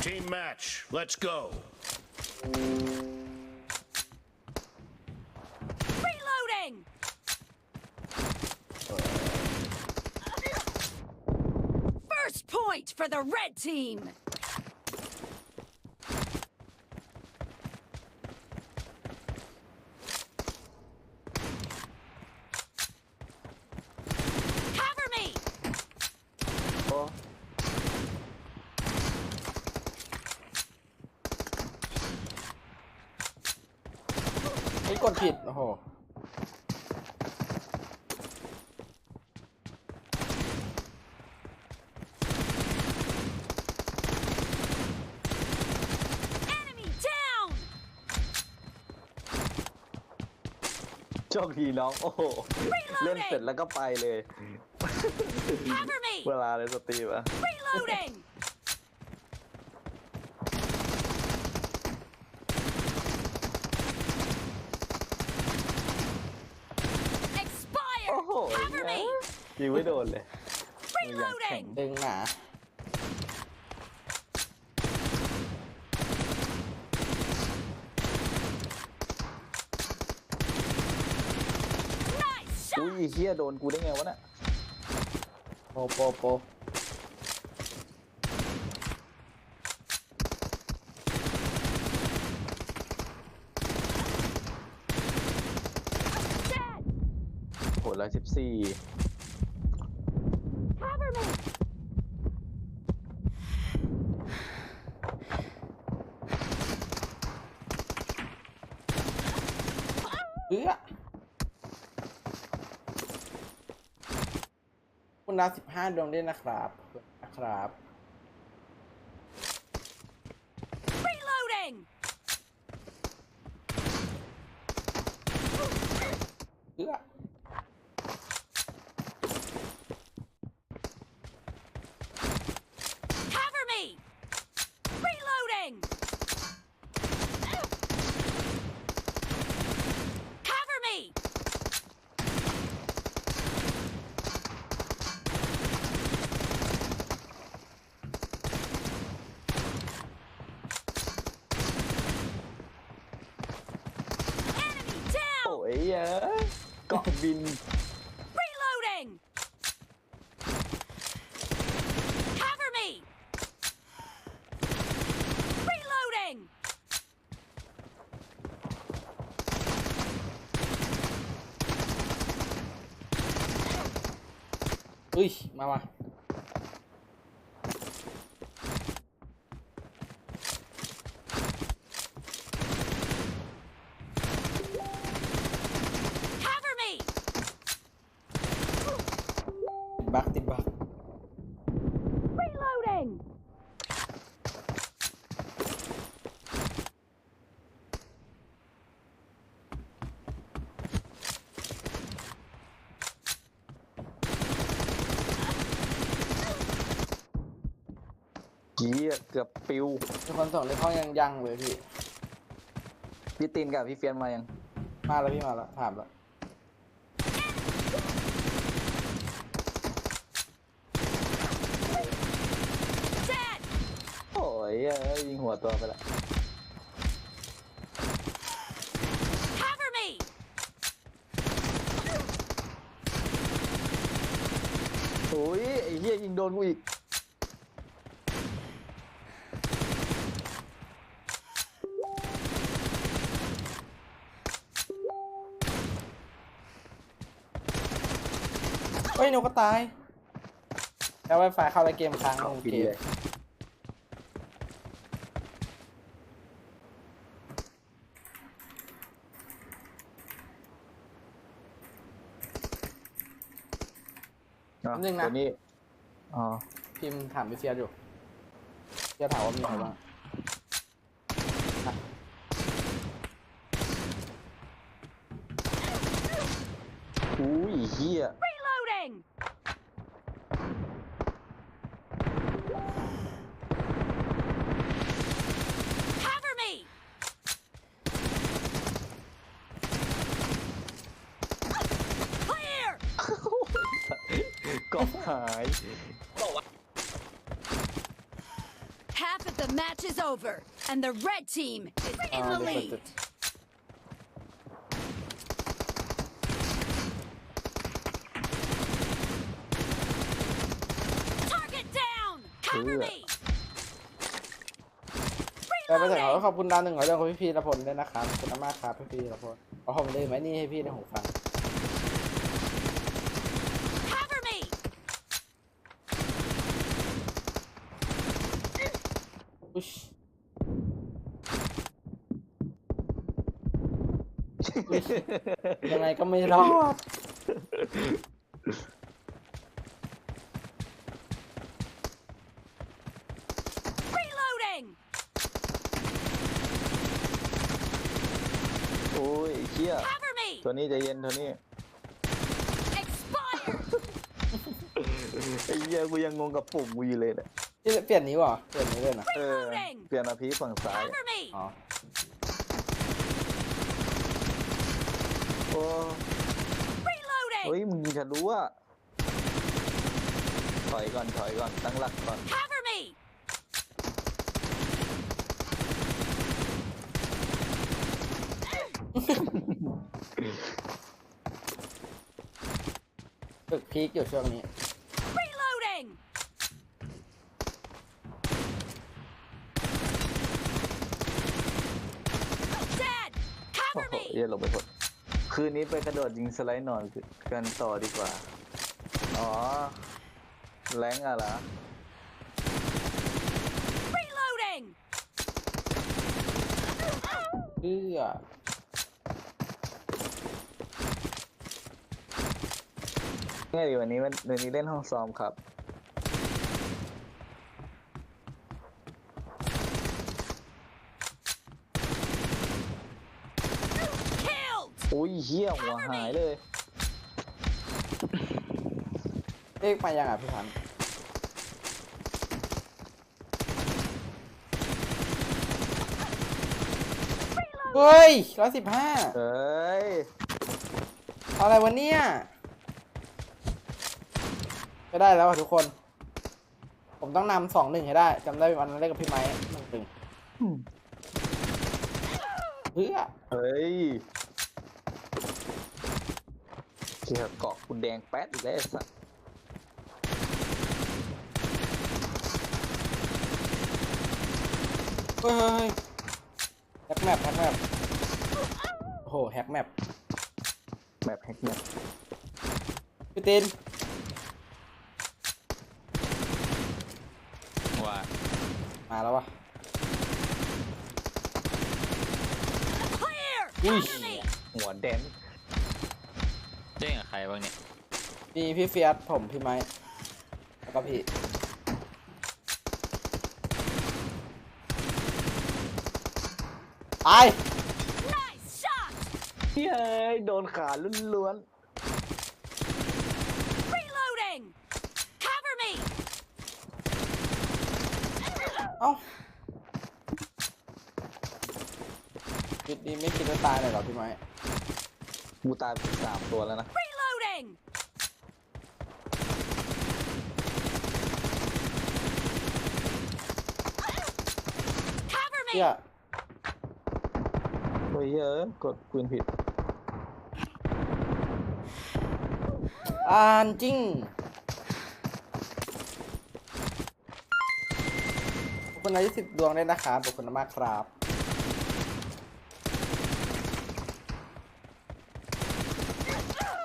Team match. Let's go. Reloading! First point for the red team! ผิด โอ้โห Enemy down! โชคดีน้อง โอ้โห เล่นเสร็จแล้วก็ไปเลย Cover me! เวลาเลยสตรีมอะ Reloading! Expired! โอ้โห Cover me! ยิงไม่โดนเลย Reloading! ดึงหนา Nice อุ้ shot! ยเฮียโดนกูได้ไงวะน่ะโปโปโป Dead! โหร้อยสิบสี่ Cover me! เอื้อคุณดาวสิบห้าดวงด้วยนะครับนะครับ Reloading! เอื้อ Cover me! Reloading! Cover me! Enemy โอ้ down! ยเอ้ยเกาะบิน Reloading! Cover me! Reloading! อุ้ยมามา Cover me! ติดบักติดบัก Reloading! เฮียเกือบปิว มีคนส่งในห้องยังยังเลยพี่ พี่ตีนกับพี่เฟียนมายังมาแล้วพี่มาแล้วถามแล้ว Dead! โอ้ยเอ้ยยิงหัวตัวไปละ Cover me! โอ้ยไอ้เฮียยิงโดนกูอีก เฮ้ยนกก็ตาย แล้วไวไฟเข้าแล้วเกมค้างลงบินเกมเลยอะตัวนี้อ๋อพิมพ์ถามพี่เฟียสอยู่เฟียสถามว่ามีใครบ้างอุ้ยเฮีย Reloading! Cover me! ก็หาย Half of the match is over, and the red team is อ่า in the เดี๋ยวเปิด lead. จุด Target down! Cover me! แต่ไปถึง Reloading! ขอขอบคุณดาวหนึ่งร้อยดวงของพี่พีรพลด้วยนะครับขอบคุณมากครับพี่พีรพลเอาผมลืมไว้นี่ให้พี่ในหูฟัง Cover me! อุ๊ ยอุ๊ยยังไงก็ไม่รอด Reloading! โอ้ยเชี่ย Cover me! ตัวนี้ใจเย็นตัวนี้ Expired! ไอ้เหี้ยกูยังงงกับปุ่มกูอยู่เลยเนี่ย ที่เปลี่ยนนิ้วเหรอเปลี่ยนนิ้วเลยนะเออเปลี่ยนมาพีฝั่งซ้าย Cover me! อ๋อโอ้ Reloading! เฮ้ยมึงยิงทะลุอะถอยก่อนถอยก่อนตั้งหลักก่อน Cover me! ฝึกพีคอยู่ช่วงนี้ Reloading! Dead! โอ้ Cover โห me! เหี้ ยลงไปหมดคืนนี้ไปกระโดดยิงสไลด์นอนกันต่อดีกว่า อ๋อ แรงอะเหรอ Reloading! เพื่อไงดีวันนี้วันวันนี้เล่นห้องซ้อมครับ Killed! อุ้ยเหี้ยหัวหายเลยเลขมายังอะพี่พันธุ์เฮ้ยร้อยสิบห้าเฮ้ยอะไรวะเนี่ยไม่ได้แล้วอะทุกคน ผมต้องนำสองหนึ่งให้ได้จำได้วันนั้นเล่นกับพี่ไม้หนึ่งหนึ่งเพื่อเฮ้ย เกี่ยเกาะกูแดงแป๊ดอีกแล้วไอ้สัสเฮ้ยเฮ้ยเฮ้ยแฮกแมปแฮกแมปโอ้โหแฮกแมปแมปแฮกแมปพี่ตินว่ามาแล้ววะ Clear! Uy. Cover me! หัวแดน เจ๊งกับใครบ้างเนี่ยมีพี่เฟียสผมพี่ไม้แล้วก็พี่ตาย Nice shot! เฮ้ยโดนขาล้วน Reloading! Cover me! เอ้าจุดนี้ไม่คิดว่าตายเลยเหรอพี่ไม้ๆ กูตายไปสามตัวแล้วนะ Reloading! Cover เชี่ย me! เฮ้ยเฮ้ยกดปืนผิด อ่านจริงขอบคุณอายุสิบดวงด้วยนะครับขอบคุณมากครับ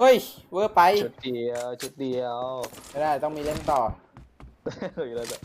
เฮ้ย เวอร์ไปชุดเดียวชุดเดียวไม่ได้ต้องมีเล่นต่อเฮ้ยเราจะ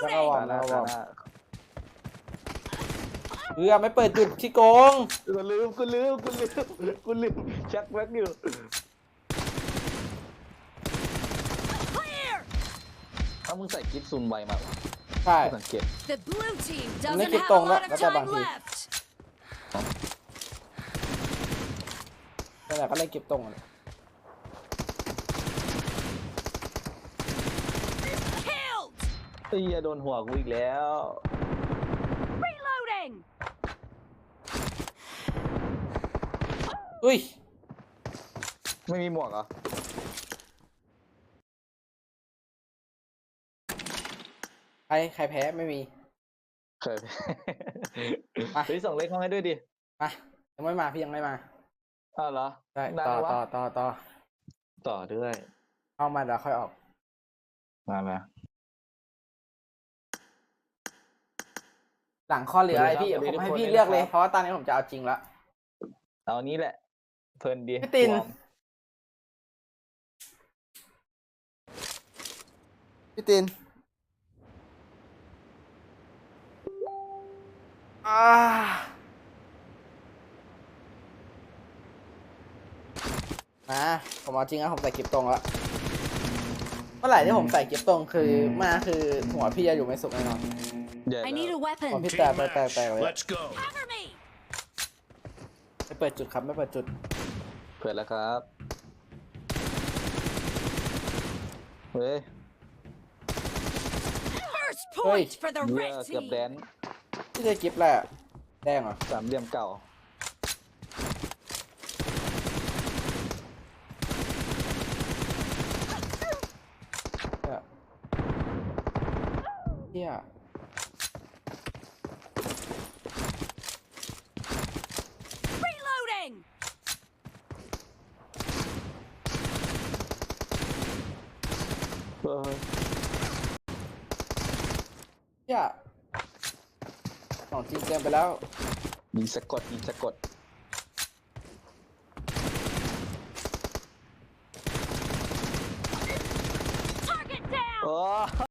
แล้วก็วอ Reloading! ร์มตาหแล้น้าวก็วตาอร์มหน้าเพื่อไม่เปิดจุดที่โกงกูลืมกูลืมกูลืมกูลืมชักแว็กอยู่ Clear! ถ้ามึงใส่กิฟต์ซูมไวมากใช่ไม่สังเกต The blue team Không doesn't lấy cái have a tông đó, lot of nó ra bằng time gì? left. นั่นแหละก็เล่นเก็บตรงเลย Killed! เฮ้ยโดนหัวกูอีกแล้ว Reloading! อุ้ย ไม่มีหมวกเหรอ ใครใครแพ้ไม่มี เคยอะเฮ้ยส่งเลขเข้าให้ด้วยดิ มายังไม่มาพี่ยังไม่มา อ้าวเหรอได้นานต่อวะต่อต่อต่อต่อด้วย เอามาเดี๋ยวค่อยออก มามาหลังข้อเหลืออะไรพี่สวัสดีผมให้ทุกคนพี่ด้วยเลือกเลยนะครับเพราะว่าตอนนี้ผมจะเอาจริงละเอานี้แหละ เพลินดีพี่ตินวอร์มพี่ตินอ่า มาผมเอาจริงนะผมใส่กิฟตรงแล้วเมื่อไหร่ที่ผมใส่กิฟตรงคือมาคือหัวพี่จะอยู่ไม่สุขแน่นอนเดี๋ยว I need a หัว weapon. พี่ Team แตกแตกแตก match. แตกเลย Let's go. Cover me. ไม่เปิดจุดครับไม่เปิดจุด เปิดแล้วครับ เฮ้ย First point for the เหี้ย red เกือบ team. แดนพี่จะกิฟแหละแดงเหรอสามเหลี่ยมเก่า เนี่ย เฮีย Reloading. เฮ้ยเฮียของจริงเกินไปแล้วยิงสะกดยิงสะกด